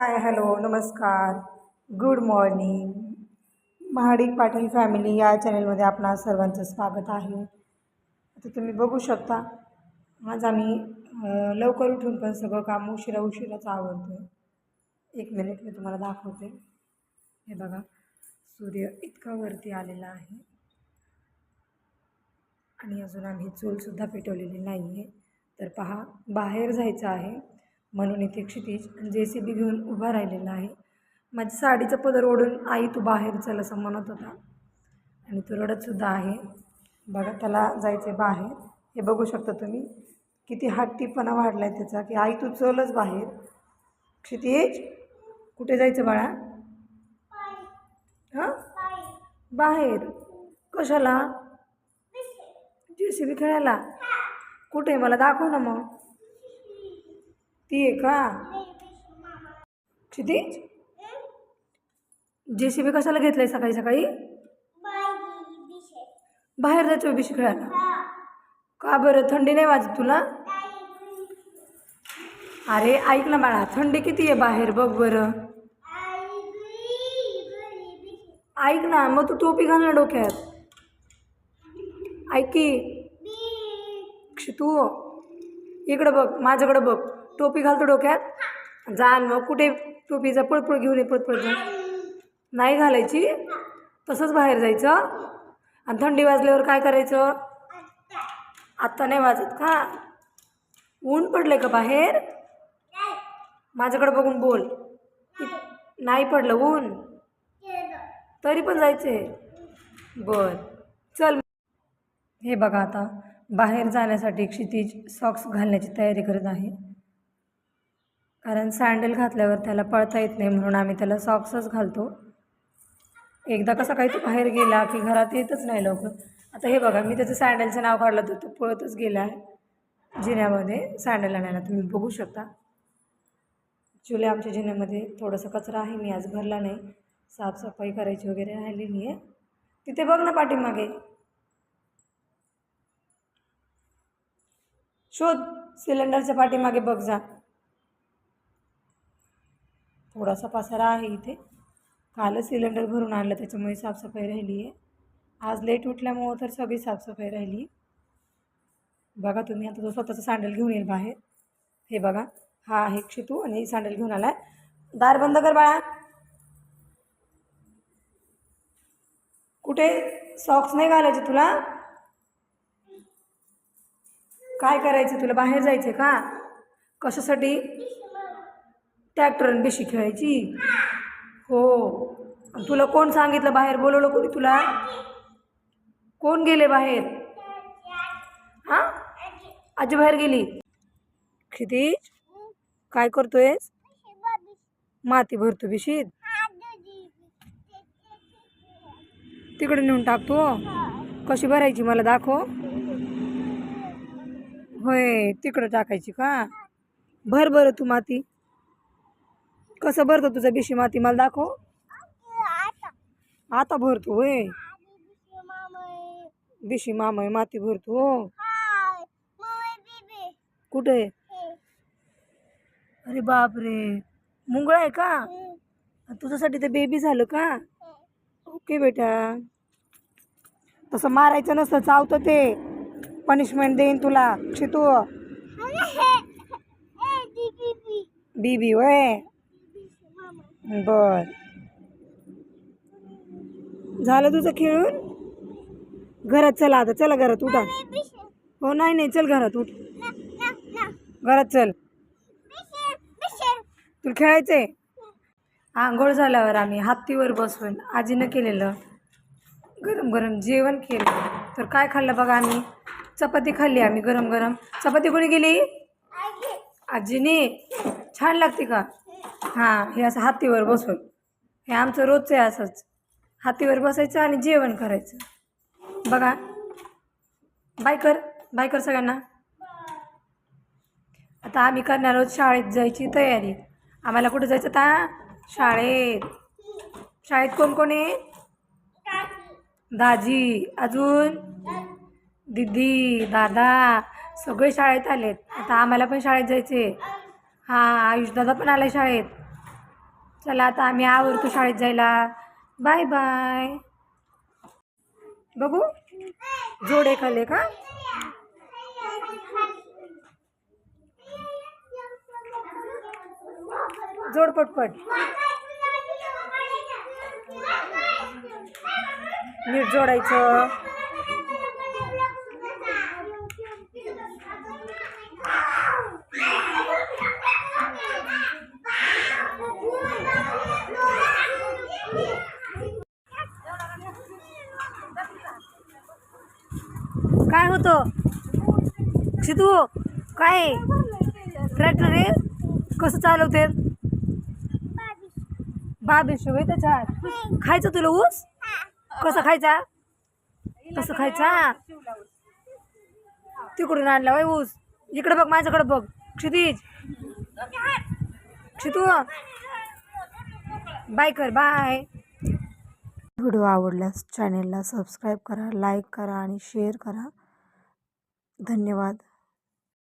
हाय hello नमस्कार. Good morning. Mahadik Patil family या चॅनलमध्ये आपणा सर्वांचं स्वागत आहे. आता तुम्ही बघू शकता आज आम्ही लवकर उठून पण सगळं काम उशिरा उशिराच आवडतो आहे एक मिनिट मी तुम्हाला दाखवते. हे बघा सूर्य इतका वरती आलेला आहे. आणि अजून आम्ही चूलसुद्धा पेटवलेली नाही आहे तर पहा बाहेर जायचं आहे. म्हणून इथे क्षितिज जे सी बी घेऊन उभा राहिलेला आहे. माझी साडीचं पदर ओढून आई तू बाहेर चल असं म्हणत होता. आणि तो रडतसुद्धा आहे. बघा त्याला जायचं आहे बाहेर. हे बघू शकता तुम्ही. किती हट्टीपणा वाढला आहे त्याचा की आई तू चलच बाहेर. क्षितिज कुठे जायचं बाळा? हां? बाहेर. कशाला? जे सी बी खेळायला कुठे? मला दाखव ना मग. ती आहे का? क्षितिज जे सी बी कशाला घेतलंय सकाळी सकाळी? बाहेर जायचं बिशी खेळायला. का बरं? थंडी नाही वाजत तुला? अरे ऐक ना बाळा थंडी किती आहे बाहेर? बघ बरं. ऐक ना मग तू टोपी घाल ना डोक्यात. ऐक की. तू. इकडं बघ माझ्याकडं बघ. टोपी घालतो डोक्यात. जाण मग कुठे टोपीचा पळपळ घेऊन ये पळपळ जा नाही घालायची. तसंच बाहेर जायचं. आणि थंडी वाजल्यावर काय करायचं? आत्ता नाही वाजत का? ऊन पडलं का बाहेर? माझ्याकडे बघून बोल. नाही पडलं ऊन? तरी पण जायचे बर. चल. हे बघा आता. बाहेर जाण्यासाठी क्षितिज सॉक्स घालण्याची तयारी करत आहे. कारण सँडल घातल्यावर त्याला पळता येत नाही म्हणून आम्ही त्याला सॉक्सच घालतो. एकदा कसा काही तो बाहेर गेला की घरात येतच नाही लवकर. आता हे बघा मी त्याचं सँडलचं नाव काढलं तर तो पळतच गेला आहे. जिन्यामध्ये सँडल आणायला तुम्ही बघू शकता. ॲक्च्युली आमच्या जिन्यामध्ये थोडंसं कचरा आहे मी आज भरला नाही. साफसफाई करायची वगैरे राहिलेली आहे तिथे बघ ना पाठीमागे. शोध सिलेंडरच्या पाठीमागे बघ जा. थोडासा पसारा आहे इथे. कालच सिलेंडर भरून आणलं त्याच्यामुळे साफसफाई राहिली आहे. आज लेट उठल्यामुळं तर सगळी साफसफाई राहिली. बघा तुम्ही आता तो स्वतःचा सँडल घेऊन येईल बाहेर. हे बघा हा आहे क्षितू आणि सँडल घेऊन आला दार बंद कर बाळा. कुठे? सॉक्स नाही घालायचे तुला? काय करायचं? तुला बाहेर जायचं का? कशासाठी? ट्रॅक्टर बेशी खेळायची? हो. तुला कोण सांगितलं बाहेर बोलवलं कोणी तुला? कोण गेले बाहेर? हां? आजी बाहेर गेली? क्षितिज काय करतोयस? माती भरतो बिशीत. तिकडे नेऊन टाकतो हो. कशी भरायची मला दाखव. होय तिकडं टाकायची का? भर बरं तू माती. कसं भरतो तुझं बिशी माती? मला दाखव. आता भरतो होय. बिशी मामय माती भरतो हो. कुठे अरे बापरे. मुंगळा आहे का? तुझ्यासाठी ते बेबी झालं का? ओके बेटा. तसं मारायचं नसतं चावतं ते. पनिशमेंट देईन तुला. शितू बीबी. वय बर. झालं तुझं खेळून? घरात चला आता चला घरात उठा. हो नाही नाही चल घरात उठ. घरात चल. तुला खेळायचंय? आंघोळ झाल्यावर आम्ही हत्तीवर बसून आजीनं केलेलं गरम गरम जेवण केलं. तर काय खाल्लं बघा आम्ही? चपाती खाल्ली आम्ही गरम गरम. चपाती कोणी गेली आजीने. छान लागते का? हां हे असं हातीवर बसून. हे आमचं रोजचं आहे असंच. हातीवर बसायचं आणि जेवण करायचं. बघा. बाय कर. बाय कर सगळ्यांना. आता आम्ही करणार आहोत शाळेत जायची तयारी. आम्हाला कुठं जायचं आता शाळेत. शाळेत कोण कोण आहे? दाजी. अजून? दिदी दादा. सगळे शाळेत आलेत. आता आम्हाला पण शाळेत जायचे हां आयुष दादा पण आला शाळेत. चला आता आम्ही आवडतो शाळेत जायला. Bye bye. बघू? जोडे खाले का? जोड पटपट. नीट जोडायचं. काय होतं? सिद्धू काय? ट्रॅक्टर रे कसं चालवते? बाबीस होय त्याच्यात. खायचं तुला ऊस? कसं खायचा? कसं खायचा? तिकडून आणला वय ऊस. इकडे बघ माझ्याकडे बघ. क्षितिज. क्षितू. बाय कर बाय व्हिडिओ आवडल्यास चॅनेलला सबस्क्राईब करा लाईक करा आणि शेअर करा. धन्यवाद.